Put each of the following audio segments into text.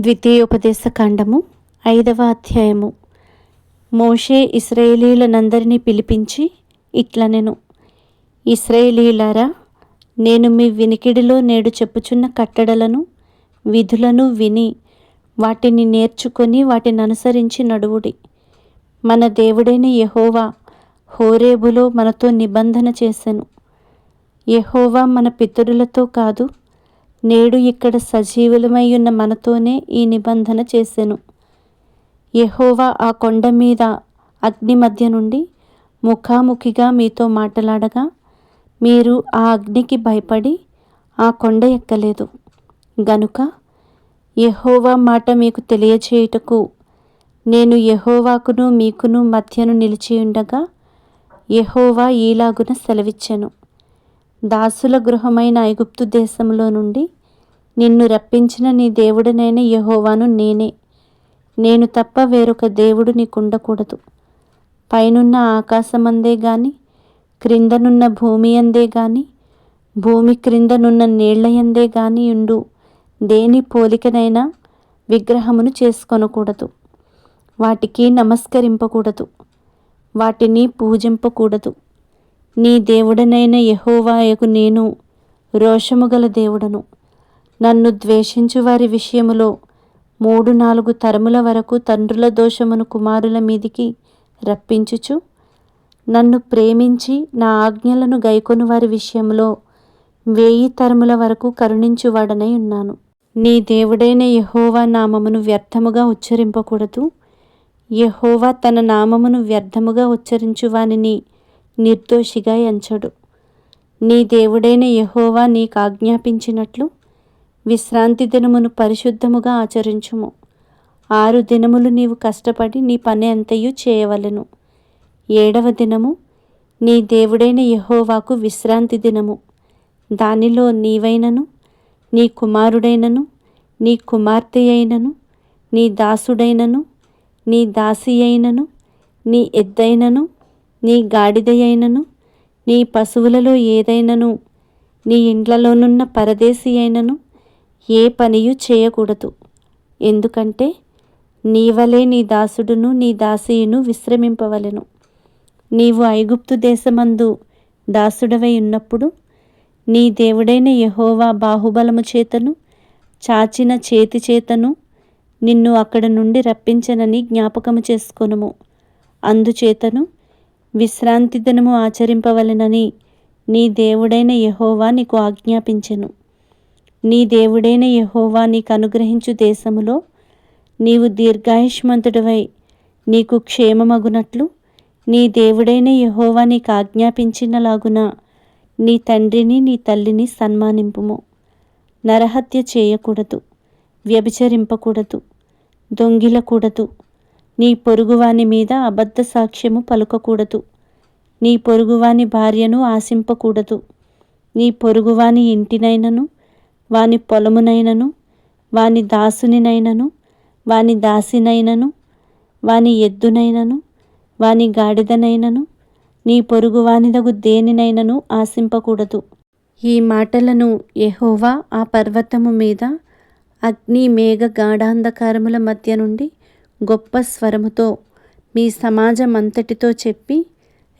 ద్వితీయోపదేశ ఖండము ఐదవ అధ్యాయము. మోషే ఇస్రాయేలీలనందరినీ పిలిపించి ఇట్లనెను ఇస్రాయేలీలారా నేను మీ వినికిడిలో నేడు చెప్పుచున్న కట్టడలను విధులను విని వాటిని నేర్చుకొని వాటిని అనుసరించి నడువుడి. మన దేవుడైన యహోవా హోరేబులో మనతో నిబంధన చేశాను యహోవా మన పితరులతో కాదు నేడు ఇక్కడ సజీవులమై ఉన్న మనతోనే ఈ నిబంధన చేసెను. యహోవా ఆ కొండ మీద అగ్ని మధ్య నుండి ముఖాముఖిగా మీతో మాట్లాడగా మీరు ఆ అగ్నికి భయపడి ఆ కొండ ఎక్కలేదు. గనుక యహోవా మాట మీకు తెలియచేయుటకు నేను యహోవాకును మీకును మధ్యను నిలిచి ఉండగా యహోవా ఈలాగున సెలవిచ్చెను. దాసుల గృహమైన ఐగుప్తు దేశంలో నుండి నిన్ను రప్పించిన నీ దేవుడనైన యహోవాను నేనే. నేను తప్ప వేరొక దేవుడు నీకుండకూడదు. పైనున్న ఆకాశమందే గాని క్రిందనున్న భూమి అందే గాని భూమి క్రిందనున్న నీళ్ళయందే గాని ఉండు దేని పోలికనైనా విగ్రహమును చేసుకొనకూడదు. వాటికి నమస్కరింపకూడదు. వాటిని పూజింపకూడదు. నీ దేవుడనైన యహోవాయకు నేను రోషము గల దేవుడను. నన్ను ద్వేషించు వారి విషయములో మూడు నాలుగు తరముల వరకు తండ్రుల దోషమును కుమారుల మీదికి రప్పించుచు నన్ను ప్రేమించి నా ఆజ్ఞలను గైకొను వారి విషయంలో వేయి తరముల వరకు కరుణించువాడనై ఉన్నాను. నీ దేవుడైన యహోవా నామమును వ్యర్థముగా ఉచ్చరింపకూడదు. యహోవా తన నామమును వ్యర్థముగా ఉచ్చరించు వానిని నిర్దోషిగా ఎంచడు. నీ దేవుడైన యహోవా నీకు ఆజ్ఞాపించినట్లు విశ్రాంతి దినమును పరిశుద్ధముగా ఆచరించుము. ఆరు దినములు నీవు కష్టపడి నీ పని అంతయు చేయవలెను. ఏడవ దినము నీ దేవుడైన యహోవాకు విశ్రాంతి దినము. దానిలో నీవైనను నీ కుమారుడైనను నీ కుమార్తె అయినను నీ దాసుడైనను నీ దాసి అయినను నీ ఎద్దైనను నీ గాడిదయైనను నీ పశువులలో ఏదైనను నీ ఇండ్లలోనున్న పరదేశి అయినను ఏ పనియు చేయకూడదు. ఎందుకంటే నీవలే నీ దాసుడును నీ దాసీయును విశ్రమింపవలెను. నీవు ఐగుప్తు దేశమందు దాసుడవై ఉన్నప్పుడు నీ దేవుడైన యహోవా బాహుబలము చేతను చాచిన చేతి చేతను నిన్ను అక్కడ నుండి రప్పించనని జ్ఞాపకము చేసుకొనుము. అందుచేతను విశ్రాంతి దినము ఆచరింపవలెనని నీ దేవుడైన యహోవా నీకు ఆజ్ఞాపించెను. నీ దేవుడైన యహోవా నీకు అనుగ్రహించు దేశములో నీవు దీర్ఘాయుష్మంతుడివై నీకు క్షేమమగునట్లు నీ దేవుడైన యహోవా నీకు ఆజ్ఞాపించినలాగున నీ తండ్రిని నీ తల్లిని సన్మానింపుము. నరహత్య చేయకూడదు వ్యభిచరింపకూడదు దొంగిలకూడదు నీ పొరుగువాని మీద అబద్ధ సాక్ష్యము పలుకకూడదు. నీ పొరుగువాని భార్యను ఆశింపకూడదు. నీ పొరుగువాని ఇంటినైనను వాని పొలమునైనను వాని దాసునినైనను వాని దాసినైనను వాని ఎద్దునైనను వాని గాడిదనైనను నీ పొరుగువానిదగు దేనినైనను ఆశింపకూడదు. ఈ మాటలను యెహోవా ఆ పర్వతము మీద అగ్ని మేఘ గాఢాంధకారముల మధ్య నుండి గొప్ప స్వరముతో మీ సమాజం అంతటితో చెప్పి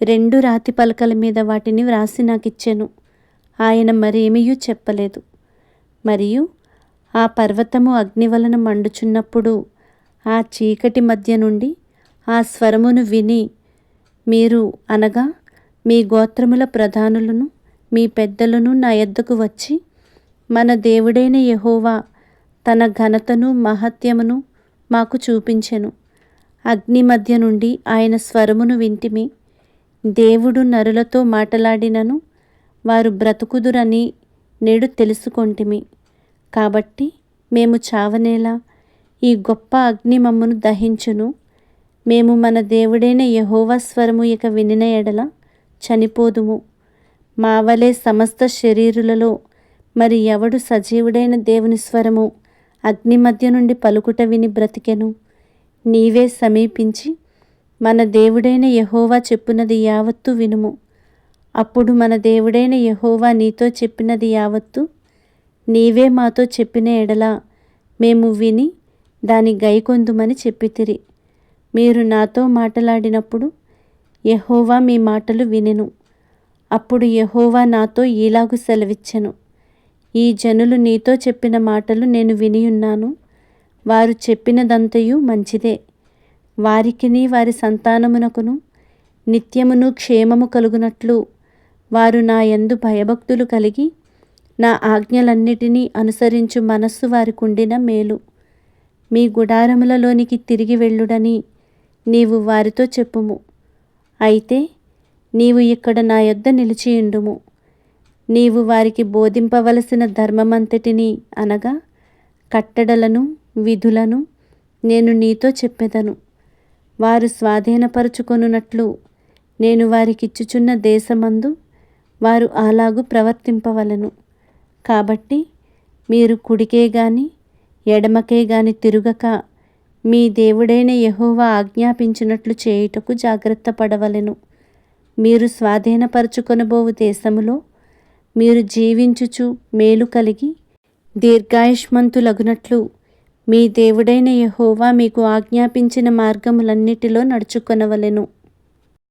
రెండు రాతి పలకల మీద వాటిని వ్రాసి నాకిచ్చెను. ఆయన మరేమీయూ చెప్పలేదు. మరియు ఆ పర్వతము అగ్ని వలన మండుచున్నప్పుడు ఆ చీకటి మధ్య నుండి ఆ స్వరమును విని మీరు అనగా మీ గోత్రముల ప్రధానులను మీ పెద్దలను నా ఎద్దకు వచ్చి మన దేవుడైన యహోవా తన ఘనతను మహత్యమును మాకు చూపించెను. అగ్ని మధ్య నుండి ఆయన స్వరమును వింటిమి. దేవుడు నరులతో మాటలాడినను. వారు బ్రతుకుదురని నేడు తెలుసుకొంటిమి. కాబట్టి మేము చావనేలా ఈ గొప్ప అగ్ని మమ్మను దహించును. మేము మన దేవుడైన యహోవా స్వరము ఇక వినిన ఎడల చనిపోదుము. మావలే సమస్త శరీరులలో మరి ఎవడు సజీవుడైన దేవుని స్వరము అగ్ని మధ్య నుండి పలుకుట విని బ్రతికెను. నీవే సమీపించి మన దేవుడైన యహోవా చెప్పున్నది యావత్తు వినుము. అప్పుడు మన దేవుడైన యహోవా నీతో చెప్పినది యావత్తు నీవే మాతో చెప్పిన ఎడలా మేము విని దాని గైకొందుమని చెప్పితిరి. మీరు నాతో మాటలాడినప్పుడు యహోవా మీ మాటలు వినెను. అప్పుడు యహోవా నాతో ఈలాగు సెలవిచ్చెను. ఈ జనులు నీతో చెప్పిన మాటలు నేను వినియున్నాను వారు చెప్పినదంతయు మంచిదే. వారికిని వారి సంతానమునకును నిత్యమును క్షేమము కలుగునట్లు. వారు నా యందు భయభక్తులు కలిగి నా ఆజ్ఞలన్నిటినీ అనుసరించు మనస్సు వారికుండిన మేలు. మీ గుడారములలోనికి తిరిగి వెళ్ళుడని నీవు వారితో చెప్పుము. అయితే నీవు ఇక్కడ నా యొద్ద నిలిచియుండుము. నీవు వారికి బోధింపవలసిన ధర్మమంతటిని అనగా కట్టడలను విధులను నేను నీతో చెప్పెదను. వారు స్వాధీనపరుచుకొనున్నట్లు నేను వారికిచ్చుచున్న దేశమందు వారు అలాగు ప్రవర్తింపవలను. కాబట్టి మీరు కుడికే గాని ఎడమకే గాని తిరుగక మీ దేవుడైన యహోవా ఆజ్ఞాపించినట్లు చేయుటకు జాగ్రత్త పడవలెను మీరు స్వాధీనపరచుకొనబోవు దేశములో మీరు జీవించుచు మేలు కలిగి దీర్ఘాయుష్మంతులగునట్లు మీ దేవుడైన యహోవా మీకు ఆజ్ఞాపించిన మార్గములన్నిటిలో నడుచుకొనవలెను.